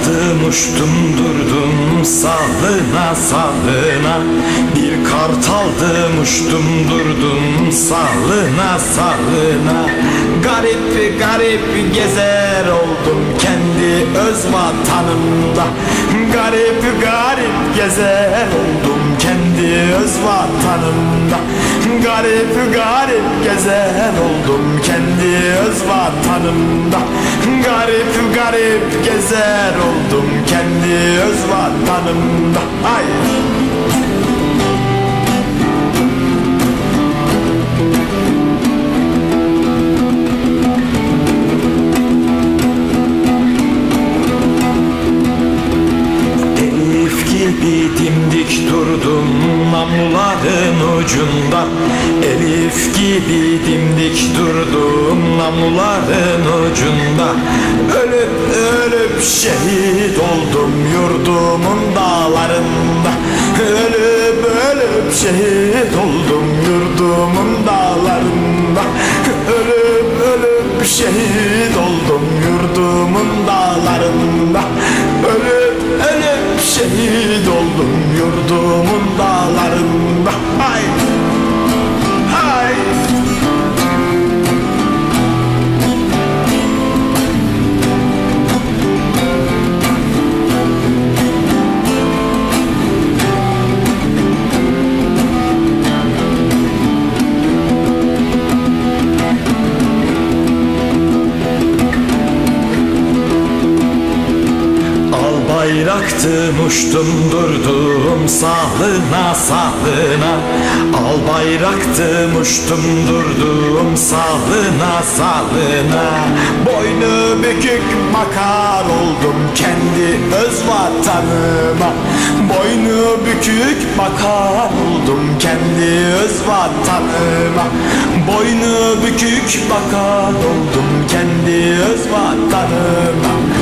aldım uçtum durdum sağlığına sağlığına Bir kart aldım uçtum durdum sağlığına sağlığına Garip garip gezer oldum kendi öz vatanımda. Garip garip gezer oldum kendi öz vatanımda. Garip garip gezer oldum kendi öz vatanımda Garip garip gezer oldum kendi öz vatanımda Ay. Dimdik durdum namluların ucunda. Elif gibi dimdik durdum namluların ucunda. Ölüp ölüp şehit oldum yurdumun dağlarında. Ölüp ölüp şehit oldum yurdumun dağlarında. Ölüp ölüp şehit oldum yurdumun dağlarında Al bayraktım uçtum durdum sağlığına sağlığına Al bayraktım uçtum durdum sağlığına sağlığına Boynu bükük makar oldum kendi öz vatanıma. Boynu bükük bakar oldum kendi öz vatanıma. Boynu bükük bakar oldum kendi öz vatanıma